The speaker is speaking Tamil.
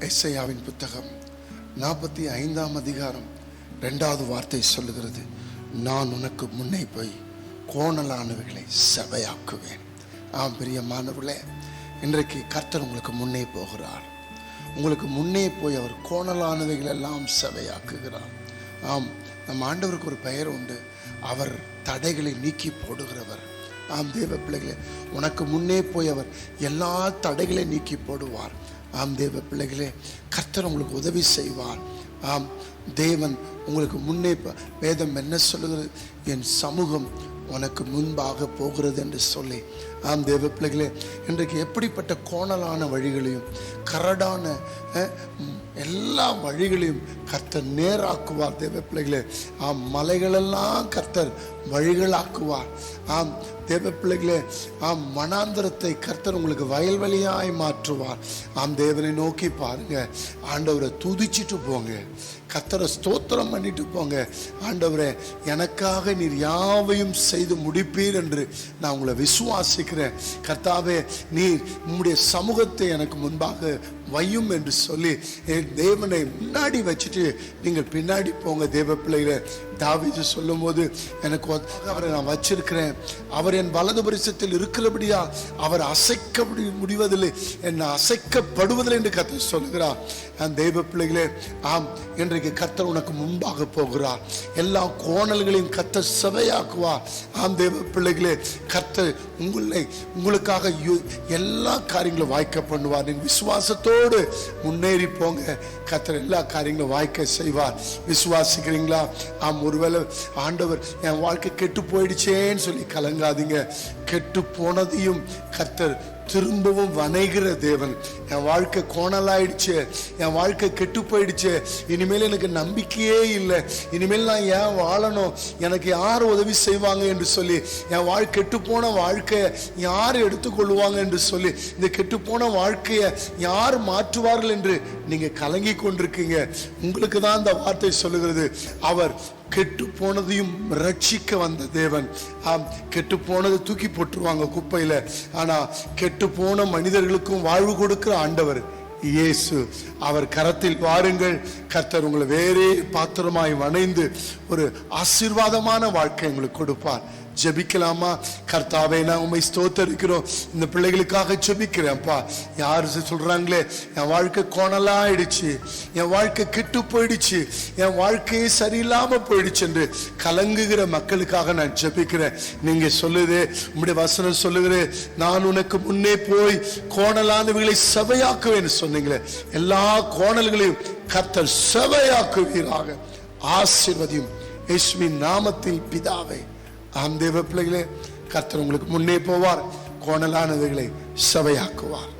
எஸ்ஐயாவின் புத்தகம் நாற்பத்தி ஐந்தாம் அதிகாரம் ரெண்டாவது வார்த்தை சொல்லுகிறது நான் உனக்கு முன்னே போய் கோணலானவைகளை செவையாக்குவேன் ஆம் பிரியமானவர்களே இன்றைக்கு கர்த்தர் உங்களுக்கு முன்னே போகிறார். உங்களுக்கு முன்னே போய் அவர் கோணலானவைகளெல்லாம் எல்லாம் ஆம் நம் ஆண்டவருக்கு ஒரு பெயர் உண்டு. அவர் தடைகளை நீக்கி போடுகிறவர். ஆம் தேவ பிள்ளைகளே உனக்கு முன்னே போய் அவர் எல்லா தடைகளை நீக்கி போடுவார். ஆம் தேவ பிள்ளைகளே கர்த்தர் உங்களுக்கு உதவி செய்வார். ஆம் தேவன் உங்களுக்கு முன்னே வேதம் என்ன சொல்லுகிறது? என் சமூகம் உனக்கு முன்பாக போகிறது என்று சொல்லி. ஆம் தேவ பிள்ளைகளே இன்றைக்கு எப்படிப்பட்ட கோணலான வழிகளையும் கரடான எல்லா வழிகளையும் கர்த்தர் நேராக்குவார் தேவ பிள்ளைகளே. ஆம் மலைகளெல்லாம் கர்த்தர் வழிகளாக்குவார். ஆம் தேவ பிள்ளைகளே ஆம் மனாந்திரத்தை கர்த்தர் உங்களுக்கு வயல்வெளியாய் மாற்றுவார். ஆம் தேவனை நோக்கி பாருங்க. ஆண்டவரை துதிச்சிட்டு போங்க. கர்த்தர் ஸ்தோத்திரம் பண்ணிட்டு போங்க. ஆண்டவரே எனக்காக நீர் யாவையும் செய்து முடிப்பீர் என்று நான் உங்களை விசுவாசிக்கிறேன். கர்த்தாவே நீர் உம்முடைய சமூகத்தை எனக்கு முன்பாக வையும் என்று சொல்லி என் தேவனை முன்னாடி வச்சுட்டு நீங்கள் பின்னாடி போங்க தேவ பிள்ளைகளை. தாவீது சொல்லும்போது எனக்கு அவரை நான் வச்சிருக்கிறேன். அவர் என் வலது பரிசத்தில் இருக்கிறபடியா அவர் அசைக்க முடி- முடிவதில்லை என்னை அசைக்கப்படுவதில்லை என்று கர்த்தர் சொல்லுகிறார். அந்த தெய்வ பிள்ளைகளே ஆம் இன்றைக்கு கத்தர் உனக்கு முன்பாக போகிறார். எல்லா கோணல்களையும் கத்த செவையாக்குவா ஆம் தேவ பிள்ளைகளே கத்தர் உங்களை உங்களுக்காக எல்லா காரியங்களும் வாய்க்க பண்ணுவார். நீங்கள் விசுவாசத்தோடு முன்னேறி போங்க. கத்தர் எல்லா காரியங்களும் வாய்க்க செய்வார். விசுவாசிக்கிறீங்களா? ஆம் ஒருவேளை ஆண்டவர் என் வாழ்க்கை கெட்டு போயிடுச்சேன்னு சொல்லி கலங்காதீங்க. கெட்டு போனதையும் கத்தர் திரும்பவும் வணைகிற தேவன். என் வாழ்க்கை கோணலாயிடுச்சு. என் வாழ்க்கை கெட்டு போயிடுச்சு இனிமேல் எனக்கு நம்பிக்கையே இல்லை. இனிமேல் நான் ஏன் வாழணும்? எனக்கு யார் உதவி செய்வாங்க என்று சொல்லி என் வாழ்க்கை கெட்டு போன வாழ்க்கையை யார் எடுத்துக்கொள்வாங்க என்று சொல்லி இந்த கெட்டு போன வாழ்க்கையை யார் மாற்றுவார்கள் என்று நீங்கள் கலங்கி கொண்டிருக்கீங்க. உங்களுக்கு தான் இந்த வார்த்தை சொல்லுகிறது. அவர் கெட்டு போனதையும் ரட்சிக்க வந்த தேவன். ஆம் கெட்டு போனதை தூக்கி போட்டுருவாங்க குப்பையில. ஆனா கெட்டு போன மனிதர்களுக்கும் வாழ்வு கொடுக்கிற ஆண்டவர். இயேசு அவர் கரத்தில் வாருங்கள். கர்த்தர் உங்களை வேறே பாத்திரமாய் வணைந்து ஒரு ஆசீர்வாதமான வாழ்க்கை உங்களுக்கு கொடுப்பார். ஜெபிக்கலாமா? கர்த்தாவே நான் உண்மை ஸ்தோத்தரிக்கிறோம். இந்த பிள்ளைகளுக்காக ஜெபிக்கிறேன்ப்பா யார் சொல்றாங்களே? என் வாழ்க்கை கோணலா ஆயிடுச்சு. என் வாழ்க்கை கெட்டு போயிடுச்சு. என் வாழ்க்கையே சரியில்லாம போயிடுச்சு என்று கலங்குகிற மக்களுக்காக நான் ஜெபிக்கிறேன். நீங்க சொல்லுதே உங்களுடைய வசனம் சொல்லுகிறேன் நான் உனக்கு முன்னே போய் கோணலானவைகளை சபையாக்குவேன்னு சொன்னீங்களே எல்லா கோணல்களையும் கர்த்தர் சபையாக்குவீராக ஆசீர்வதியும் இயேசுவின் நாமத்தில் பிதாவே. ஆம் தேவ பிள்ளைகளே கர்த்தர் உங்களுக்கு முன்னே போவார். கோணலானவைகளை சபையாக்குவார்